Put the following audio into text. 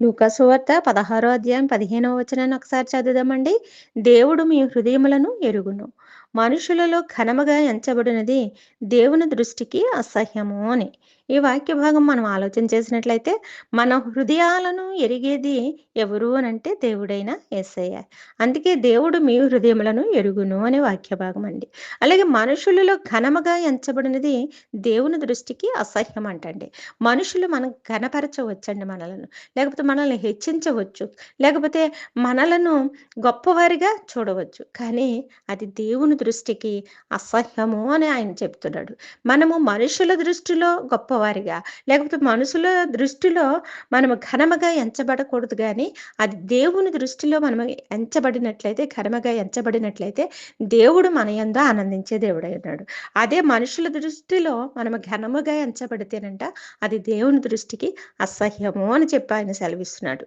లూకాసువార్త పదహారో అధ్యాయం పదిహేనవ వచనాన్ని ఒకసారి చదువుదామండి. దేవుడు మీ హృదయములను ఎరుగును. మనుషులలో ఘనముగా ఎంచబడినది దేవుని దృష్టికి అసహ్యము అని. ఈ వాక్య భాగం మనం ఆలోచన చేసినట్లయితే మన హృదయాలను ఎరిగేది ఎవరు అని అంటే దేవుడైన ఏసయ్య. అందుకే దేవుడు మీ హృదయములను ఎరుగును అనే వాక్య భాగం అండి. అలాగే మనుషులలో ఘనముగా ఎంచబడినది దేవుని దృష్టికి అసహ్యం అంటండి. మనుషులు మనం ఘనపరచవచ్చండి మనలను. లేకపోతే మనల్ని హెచ్చించవచ్చు. లేకపోతే మనలను గొప్పవారిగా చూడవచ్చు. కానీ అది దేవుని దృష్టికి అసహ్యము అని ఆయన చెప్తున్నాడు. మనము మనుషుల దృష్టిలో గొప్పవారిగా లేకపోతే మనుషుల దృష్టిలో మనము ఘనముగా ఎంచబడకూడదు కానీ అది దేవుని దృష్టిలో మనము ఎంచబడినట్లయితే ఘనముగా ఎంచబడినట్లయితే దేవుడు మన ఎందు ఆనందించే దేవుడై ఉన్నాడు. అదే మనుషుల దృష్టిలో మనము ఘనముగా ఎంచబడితేనంట అది దేవుని దృష్టికి అసహ్యము అని చెప్పి ఆయన సెలవిస్తున్నాడు.